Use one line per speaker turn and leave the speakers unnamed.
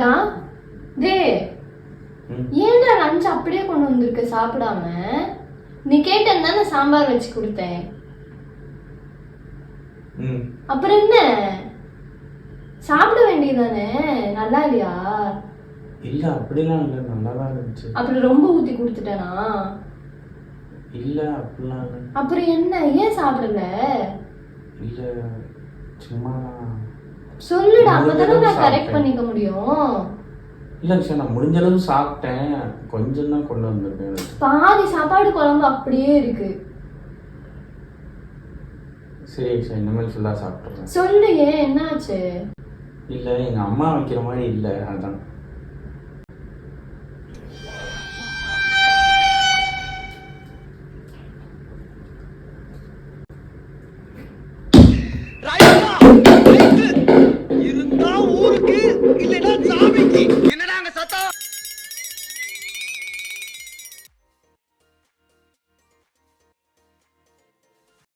டா டே ஏன்டா லஞ்ச் அப்படியே கொண்டு வந்திருக்க? சாப்பிடாம? நீ கேட்டேன் தானே சாம்பார் வச்சு கொடுத்தேன். அப்புறம் என்ன? சாப்பிட வேண்டியதானே நல்லா இல்லையா?
இல்லை அப்படிலாம் இல்லை. நல்லா தான் இருந்துச்சு.
அப்புறம் ரொம்ப ஊத்தி கொடுத்துட்டேனா?
இல்லை அப்படிலாம்
அப்புறம் என்ன? ஏன் சாப்பிடல?
இல்லை சும்மா
சொல்லுடா அப்பதானே நான் கரெக்ட். பண்ணிக்க முடியும்.
இல்லை சார் நான் முடிஞ்ச அளவு சாப்பிட்டேன். கொஞ்சம் தான் கொண்டு வந்திருக்கேன்.
பாதி சாப்பாடு குழம்பு அப்படியே இருக்கு.
சரி சார் இனிமேல் ஃபுல்லாக சாப்பிட்றேன்
சொல்லு ஏன் என்னாச்சு?
இல்லை எங்கள் அம்மா வைக்கிற மாதிரி இல்லை அதான்.